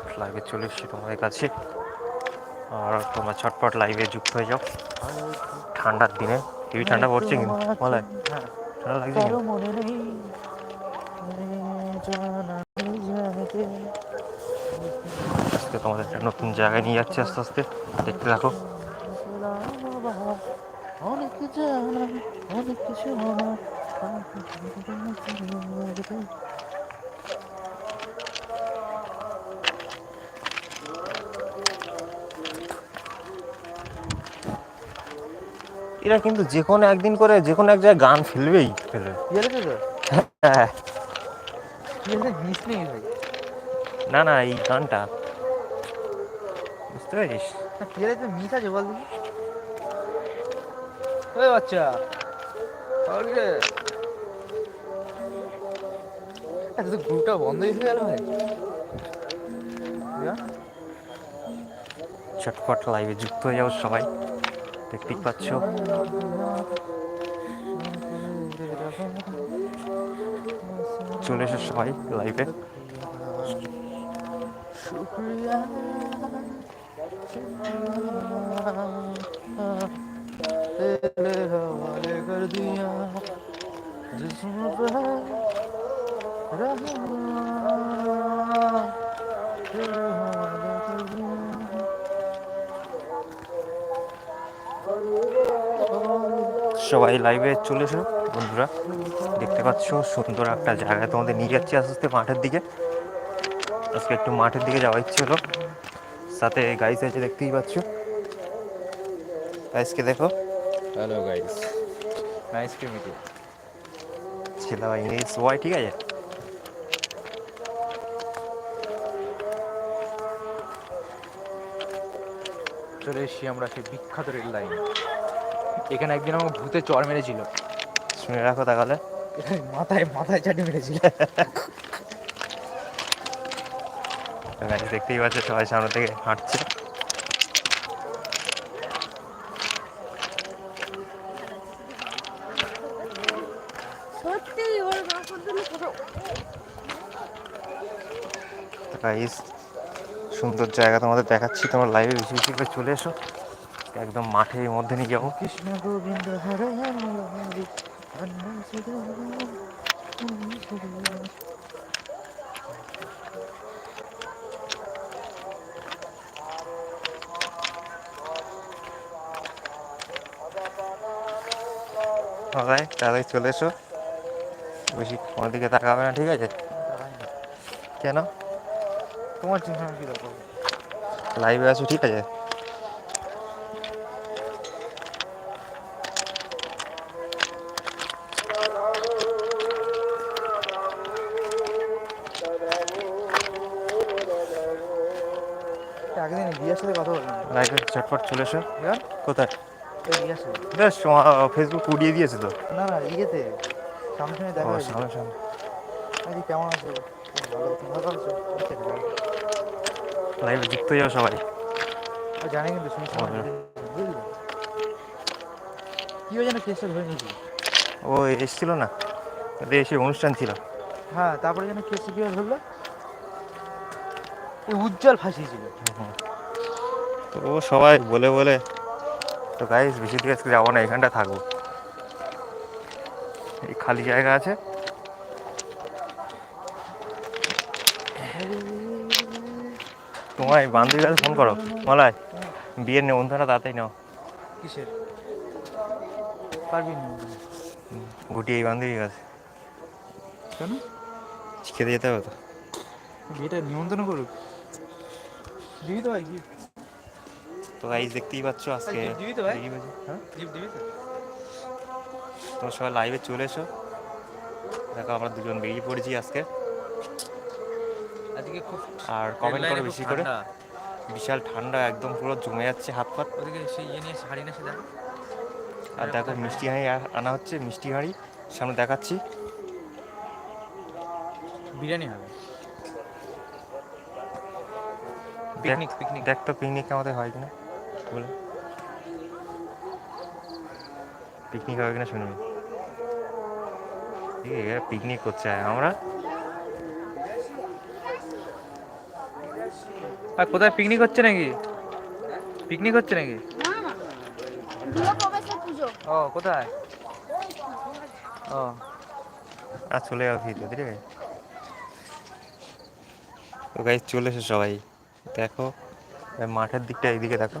আর লাইভে চলে এসেছি তোমাদের কাছে। আর তোমরা ছটপট লাইভে যুক্ত হয়ে যাও। ঠান্ডার দিনে। হেভি ঠান্ডা পড়ছে কিন্তু বলে ঠান্ডা লাগছে আজকে তোমাদের একটা নতুন জায়গায় নিয়ে যাচ্ছি আস্তে আস্তে। দেখতে থাকো। অনেক জানা অনেক কিছু এরা কিন্তু যে কোনো একদিন করে যে কোনো এক জায়গায় গান ফেলবেই। ফেলবে। হ্যাঁ। না না এই গানটা। বুঝতে মিস আছে বল বাচ্চা। এত গ্রুপটা বন্ধই হয়ে গেল ভাই? চটপট লাইভে যুক্ত হয়ে যাও সবাই। দেখতেই পাচ্ছ চলে এসো সবাই লাইভে Yeah. সবাই লাইভে চলে এসো। বন্ধুরা দেখতে পাচ্ছ সুন্দর একটা জায়গায় তোমাদের নিয়ে যাচ্ছি আস্তে আস্তে মাঠের দিকে। আজকে একটু মাঠের দিকে যাওয়া ইচ্ছে হলো। সাথে গাইস আছে দেখতেই পাচ্ছ। গাইসকে দেখো। Hello guys nice to meet you ছিল ইংলিশ সবাই ঠিক আছে? চলে এসছি আমরা সেই বিখ্যাত রেল লাইন। এখানে একদিন আমাকে ভূতে চর মেরেছিল। শুনে রাখো তাহলে। মাথায় মাথায় চাটি মেরেছিল। দেখতেই পাচ্ছ সবাই সামনে থেকে হাঁটছে। সুন্দর জায়গা তোমাদের দেখাচ্ছি তোমার লাইভে বেশি বেশি করে চলে এসো। একদম মাঠের মধ্যে নিয়ে যাব। কৃষ্ণ গোবিন্দ হরে সবাই তাড়াতাড়ি চলে এসো। বেশি কোনো দিকে তাকাবে না ঠিক আছে? কেন? তোমার চিন্তা কি দরকার লাইভে আছো ঠিক আছে? একদিন রিয়ার সাথে কথা বললাম। লাইভে চটপট চলে এসো। কোথায়? বেশ ফেসবুক উড়িয়ে দিয়েছে তো? না না ইয়েতে। সামনে সামনে দেখা ও সামনে সামনে। আরে কেমন আছো? ভালো তুমি ভালো আছো? ঠিক আছে ভালো। লাইভে যুক্ত যাও সবাই। ও জানে কিন্তু শুনছি হবে। বুঝলি? কি হয়ে যেন ধরে ও এসেছিল না? এসে অনুষ্ঠান ছিল। হ্যাঁ তারপরে যেন কেসটা কীভাবে ধরলো উজ্জ্বল ফাঁসিয়েছিল তো সবাই বলে বলে তো গাইস বেশি দিকে আজকে যাব না এখানটা থাকব। এই খালি জায়গা আছে। তোমায় বান্ধবীর কাছে ফোন করো। মলায় বিয়ের নেমন্তন্ন তাড়াতাড়ি নাও। কিসের? পারবি না। গুটি এই বান্ধবীর কাছে। কেন? খেতে যেতে হবে তো। বিয়েটা নিমন্ত্রণ করুক? দিবি তো ভাই তো দেখতেই পাচ্ছ আজকে দিবি তো ভাই? হ্যাঁ? দিবি তো। তোমরা সবাই লাইভে চলে এসো। দেখো আমরা দুজন বেরিয়ে পড়েছি আজকে। আজকে খুব আর কমেন্ট করো বেশি করে। বিশাল ঠান্ডা একদম পুরো জমে যাচ্ছে হাত পাত ওদিকে সেই ইয়ে নিয়ে এসে আর দেখো মিষ্টি হাঁড়ি আনা হচ্ছে মিষ্টি হাঁড়ি। সামনে দেখাচ্ছি। বিরিয়ানি হবে দেখ- পিকনিক পিকনিক দেখ তো পিকনিক আমাদের হয় কিনা। বলে। পিকনিক হবে কিনা শুনবি। ঠিক আছে পিকনিক করছে আমরা? আর কোথায় পিকনিক হচ্ছে নাকি? পিকনিক হচ্ছে নাকি? ও কোথায়? ও। আর চলে যাও ভিতরে। ঠিক আছে ও গাই চলে এসো সবাই। দেখো এই মাঠের দিকটা এইদিকে দেখো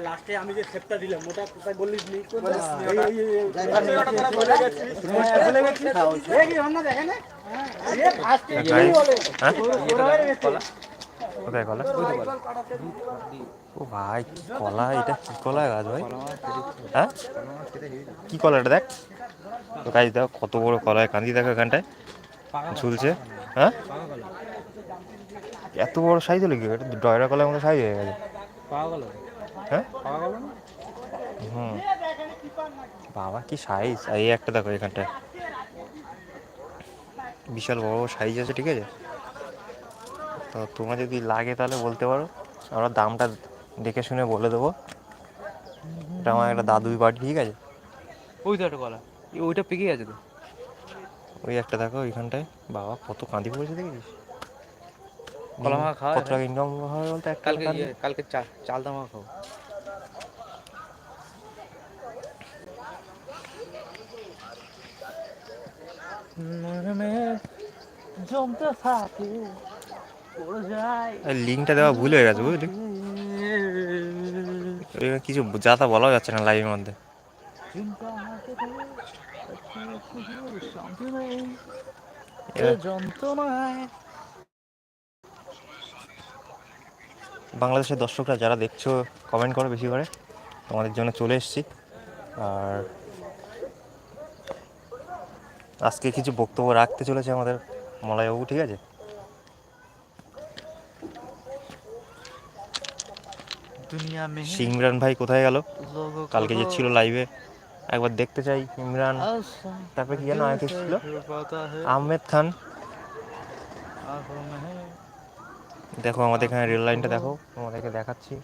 লাস্টে আমি যে সেপটা দিলাম ওটা কোথায় বললিস নি গাইস হ্যাঁ কোথায় কলা ও ভাই কি কলা এটা কি কলা গাছ ভাই হ্যাঁ কি কলা এটা দেখ তো গাছ দেখ কত বড় কলা কান্দি দেখো এখানটায় ঝুলছে হ্যাঁ এত বড় সাইজ হলো কি এটা ডয়রা কলার মতো সাইজ হয়ে গেছে হ্যাঁ? হুম। বাবা কি সাইজ এই একটা দেখো এখানটায়। বিশাল বড় সাইজ আছে ঠিক আছে? তো তোমার যদি লাগে তাহলে বলতে পারো। আমরা দামটা দেখে শুনে বলে দেবো। এটা আমার একটা দাদুই বাড়ি ঠিক আছে? ওই তো একটা কলা ওইটা পেকে গেছে তো। ওই একটা দেখো ওইখানটায় বাবা কত কাঁদি পড়েছে দেখেছিস? কলা মাখা খাওয়া কত? টাকা ইনকাম হবে বলতে একটা কালকে কালকে চাল দামা এই লিঙ্কটা দেওয়া ভুল হয়ে গেছে বুঝলি? কিছু যাতা বলাও যাচ্ছে না লাইভের মধ্যে। যন্ত্রণায় বাংলাদেশের দর্শকরা যারা দেখছ কমেন্ট করো বেশি করে। তোমাদের জন্য চলে এসেছি। আর আজকে কিছু বক্তব্য রাখতে চলেছে আমাদের মলয়বাবু ঠিক আছে? ইমরান ভাই কোথায় গেল? কালকে যে ছিল লাইভে একবার দেখতে চাই ইমরান। তারপরে কি যেন আগে ছিল আহমেদ খান। দেখো আমাদের এখানে রেল লাইনটা দেখো তোমাদেরকে দেখাচ্ছি।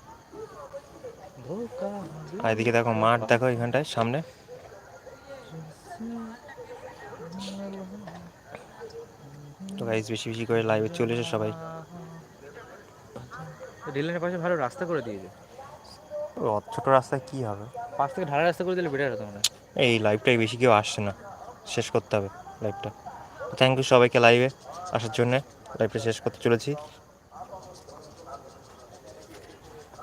আর এদিকে দেখো মাঠ দেখো এখানটায় সামনে। তো গাইজ বেশি বেশি করে লাইভে চলে এসো সবাই। রেলের পাশে ভালো রাস্তা করে দিয়েছে। ছোট রাস্তায় কি হবে? পাশ থেকে ঢালা রাস্তা করে দিলে বেটার হতো মনে এই লাইভটাই বেশি কেউ আসছে না। শেষ করতে হবে লাইভটা থ্যাংক ইউ সবাইকে লাইভে আসার জন্যে। লাইভটা শেষ করতে চলেছি।